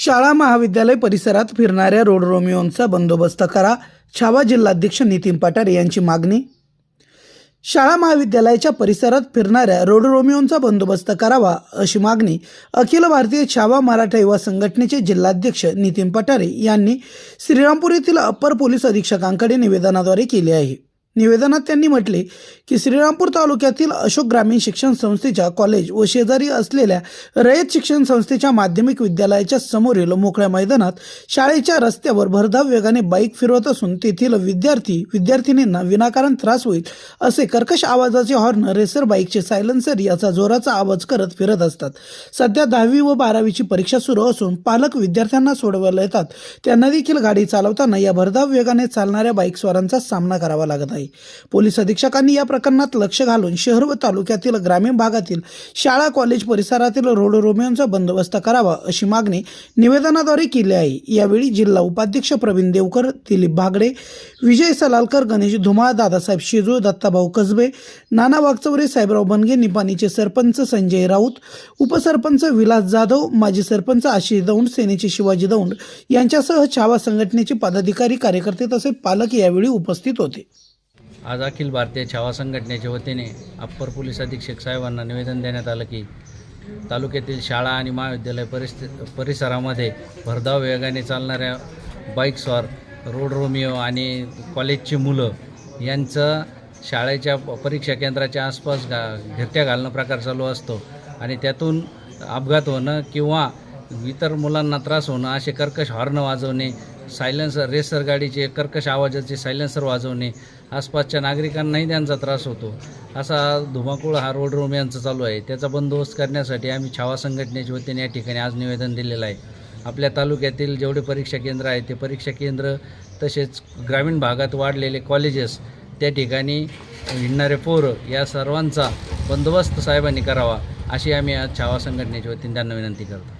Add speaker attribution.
Speaker 1: शाळा महाविद्यालय परिसरात फिरणाऱ्या रोड रोमिओंचा बंदोबस्त करा छावा जिल्हाध्यक्ष नितीन पठारे यांची मागणी. शाळा महाविद्यालयाच्या परिसरात फिरणाऱ्या रोड रोमिओंचा बंदोबस्त करावा अशी मागणी अखिल भारतीय छावा मराठा युवा संघटनेचे जिल्हाध्यक्ष नितीन पठारे यांनी श्रीरामपूर येथील अप्पर पोलीस अधीक्षकांकडे निवेदनाद्वारे केली आहे. निवेदनात त्यांनी म्हटले की श्रीरामपूर तालुक्यातील अशोक ग्रामीण शिक्षण संस्थेच्या कॉलेज व शेजारी असलेल्या रयत शिक्षण संस्थेच्या माध्यमिक विद्यालयाच्या समोरील मोकळ्या मैदानात शाळेच्या रस्त्यावर भरधाव वेगाने बाईक फिरवत असून तेथील विद्यार्थी विद्यार्थिनींना विनाकारण त्रास होईल असे कर्कश आवाजाचे हॉर्न रेसर बाईकचे सायलेन्सर याचा जोराचा आवाज करत फिरत असतात. सध्या दहावी व बारावीची परीक्षा सुरू असून पालक विद्यार्थ्यांना सोडवायला येतात. त्यांना देखील गाडी चालवताना या भरधाव वेगाने चालणाऱ्या बाईकस्वारांचा सामना करावा लागत आहे. पोलीस अधीक्षकांनी या प्रकरणात लक्ष घालून शहर व तालुक्यातील ग्रामीण भागातील शाळा कॉलेज परिसरातील रोड रोमिओंचा बंदोबस्त करावा अशी मागणी निवेदनाद्वारे केली आहे. यावेळी जिल्हा उपाध्यक्ष प्रवीण देवकर दिलीप भागडे विजय सलालकर गणेश धुमाळ दादासाहेब शेजूळ दत्ताभाऊ कसबे नाना वागचौरे साहेबराव बनगे निपाणीचे सरपंच संजय राऊत उपसरपंच विलास जाधव माजी सरपंच आशिष दौंड सेनेचे शिवाजी दौंड यांच्यासह छावा संघटनेचे पदाधिकारी कार्यकर्ते तसेच पालक यावेळी उपस्थित होते.
Speaker 2: आज अखिल भारतीय छावा संघटनेच्या वतीने अप्पर पोलीस अधीक्षक साहेबांना निवेदन देण्यात आलं की तालुक्यातील शाळा आणि महाविद्यालय परिस्थि परिसरामध्ये भरधाव वेगाने चालणाऱ्या बाईक्सवर रोड रोमिओ आणि कॉलेजची मुलं यांचं शाळेच्या परीक्षा केंद्राच्या आसपास गा घिरट्या घालणं प्रकार चालू असतो. आणि त्यातून अपघात होणं किंवा इतर मुलांना त्रास होणं असे कर्कश हॉर्न वाजवणे सायलेन्सर रेसर गाडीचे कर्कश आवाजाचे सायलेन्सर वाजवणे आसपासच्या नागरिकांनाही त्यांचा त्रास होतो. असा धुमाकूळ हा रोड रोमियांचा चालू आहे. त्याचा बंदोबस्त करण्यासाठी आम्ही छावा संघटनेच्या वतीने या ठिकाणी आज निवेदन दिलेलं आहे. आपल्या तालुक्यातील जेवढे परीक्षा केंद्र आहेत ते परीक्षा केंद्र तसेच ग्रामीण भागात वाढलेले कॉलेजेस त्या ठिकाणी हिंडणारे पोरं या सर्वांचा बंदोबस्त साहेबांनी करावा अशी आम्ही आज छावा संघटनेच्या वतीने त्यांना विनंती करतो.